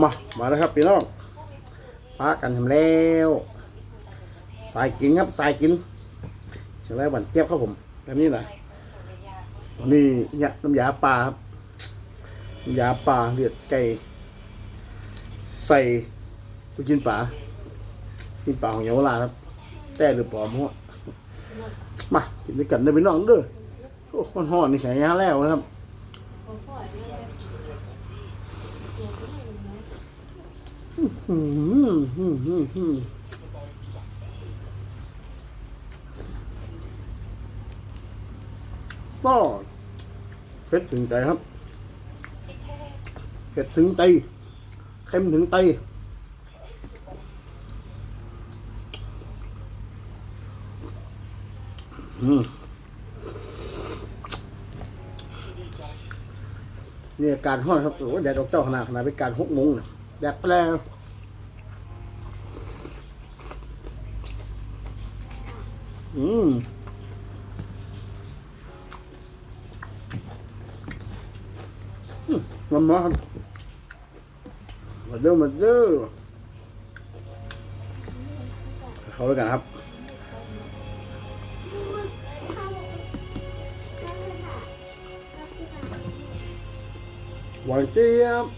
มามาแล้วครับพี่น้องปากันทำแล้ว สายกินครับสายกินเสร็จแล้วบันเจี๊ยบครับผมแบบนี้นะนี่เนี่ยน้ำยาปลาครับน้ำยาปลาเลือดไก่ใส่ลูกชิ้นปลาชิ้นปลาของเยาวราชครับ แต่หรือปลอมหัวมากินด้วยกันเด้พี่น้องเด้อโอ้มันห่อนนี่ใส่ยาแล้วนะครับ ก็เผ็ดถึงใจครับเผ็ดถึงใจเค็มถึงไตอืม นี่การห้อนครับโอ้แดดออกเจ้าขนาดขนาดเป็นการหกโมงนะแดดแปลงอืมอืมมันมาครับมาเด้อมาเด้อเข้าด้วยกันครับ weren't